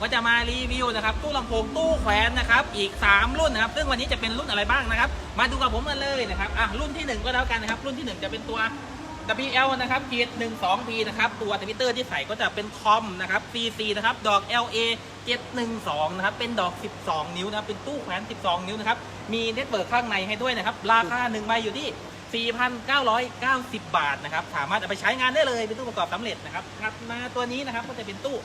ก็จะมารีวิวนะครับตู้ลำโพงตู้แขวนนะครับอีก 3 รุ่นนะครับซึ่งวันนี้จะเป็นรุ่นอะไรบ้างนะครับ มาดูกับผมกันเลยนะครับอะรุ่นที่ 1 ก็แล้วกันนะครับ รุ่นที่ 1 จะเป็นตัว WL นะครับเกียร์12 P นะครับตัวทวิตเตอร์ที่ใส่ก็จะเป็นคอมนะครับ CC นะครับดอก LA 712นะครับเป็นดอก 12 นิ้วนะครับเป็นตู้แขวน 12 นิ้วนะครับมีเน็ตเวิร์กข้างในให้ด้วยนะครับราคา1ใบอยู่ที่4,990 บาทนะครับ สามารถเอาไปใช้งานได้เลย เป็นตู้ประกอบสำเร็จนะครับถัดมาตัวนี้นะครับก็จะเป็นตู้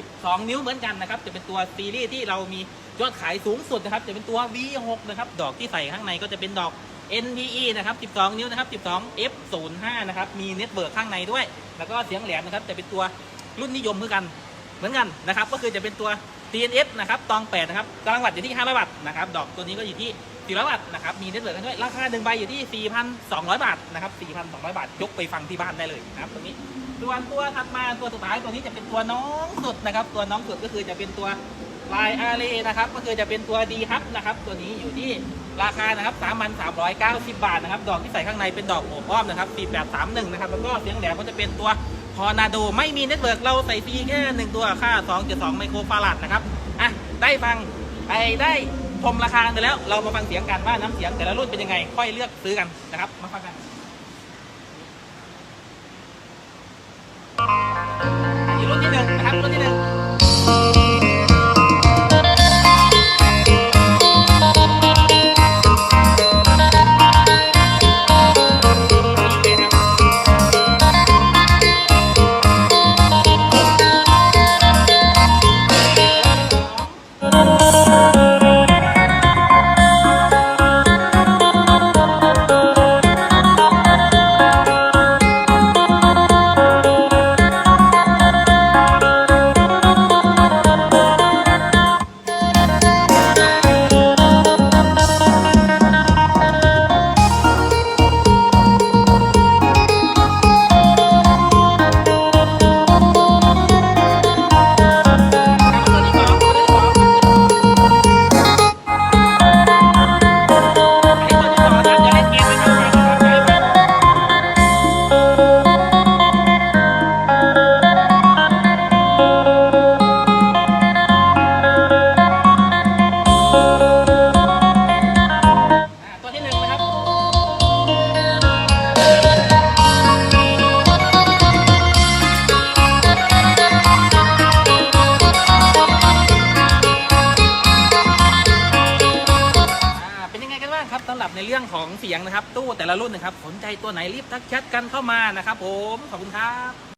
12 นิ้วเหมือนกันนะครับ จะเป็นตัวซีรีส์ที่เรามียอดขายสูงสุดนะครับ จะเป็นตัว V6 นะครับ ดอกที่ใส่ข้างในก็จะเป็นดอก NPE นะครับ 12 นิ้วนะครับ 12 F05 นะครับ มีเน็ตเวิร์กข้างในด้วย แล้วก็เสียงแหลมนะครับ จะเป็นตัวรุ่นนิยมเหมือนกัน เหมือนกันนะครับ ก็คือจะเป็นตัว TNF นะครับ ตอง 8 นะครับกำลังวัตต์อยู่ที่ 500 วัตต์นะครับ ดอกตัวนี้ก็อยู่ที่400วัตต์นะครับ มีเน็ตเวิร์กกันด้วย ราคาหนึ่งใบอยู่ที่ 4,200 บาทนะครับ 4,200 บาท ยกไปฟังที่บ้านได้เลยนะครับตรงนี้ ส่วนตัวถัดมาตัวสุดท้ายตัวนี้จะเป็นตัวน้องสุดนะครับ ตัวน้องสุดก็คือจะเป็นตัวลายอารีนะครับ ก็คือจะเป็นตัวดีฮับนะครับ ตัวนี้อยู่ที่ราคานะครับ3,390บาทนะครับ ดอกที่ใส่ข้างในเป็นดอกโอบอ้อมนะครับ4831นะครับ แล้วก็เสียงแหลมก็จะเป็นตัวพอนาโดไม่มีเน็ตเวิร์กเราใส่ฟรีแค่หนึ่งตัวค่า2.2ไมโครฟาราดนะครับ อะ ได้ฟังไปได้ชมราคากันไปแล้ว เรามาฟังเสียงกันว่าน้ำเสียงแต่ละรุ่นเป็นยังไง ค่อยเลือกซื้อกันนะครับ มาฟังกัน ในเรื่องของเสียงนะครับ ตู้แต่ละรุ่นนะครับ สนใจตัวไหนรีบทักแชทกันเข้ามานะครับผม ขอบคุณครับ